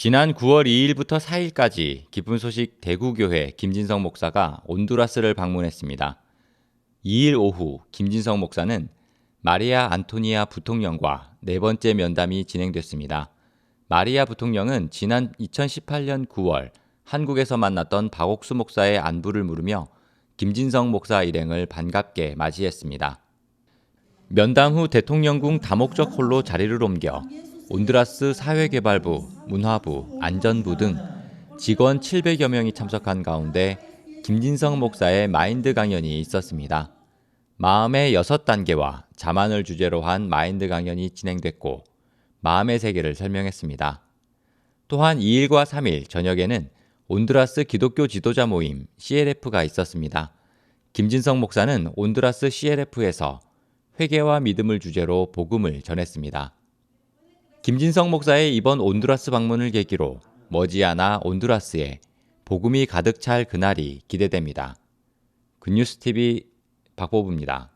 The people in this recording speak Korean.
지난 9월 2일부터 4일까지 기쁜 소식 대구교회 김진성 목사가 온두라스를 방문했습니다. 2일 오후 김진성 목사는 마리아 안토니아 부통령과 네 번째 면담이 진행됐습니다. 마리아 부통령은 지난 2018년 9월 한국에서 만났던 박옥수 목사의 안부를 물으며 김진성 목사 일행을 반갑게 맞이했습니다. 면담 후 대통령궁 다목적 홀로 자리를 옮겨 온드라스 사회개발부, 문화부, 안전부 등 직원 700여 명이 참석한 가운데 김진성 목사의 마인드 강연이 있었습니다. 마음의 여섯 단계와 자만을 주제로 한 마인드 강연이 진행됐고 마음의 세계를 설명했습니다. 또한 2일과 3일 저녁에는 온드라스 기독교 지도자 모임 CLF가 있었습니다. 김진성 목사는 온드라스 CLF에서 회개와 믿음을 주제로 복음을 전했습니다. 김진성 목사의 이번 온두라스 방문을 계기로 머지않아 온두라스에 복음이 가득 찰 그날이 기대됩니다. 굿뉴스TV 박보부입니다.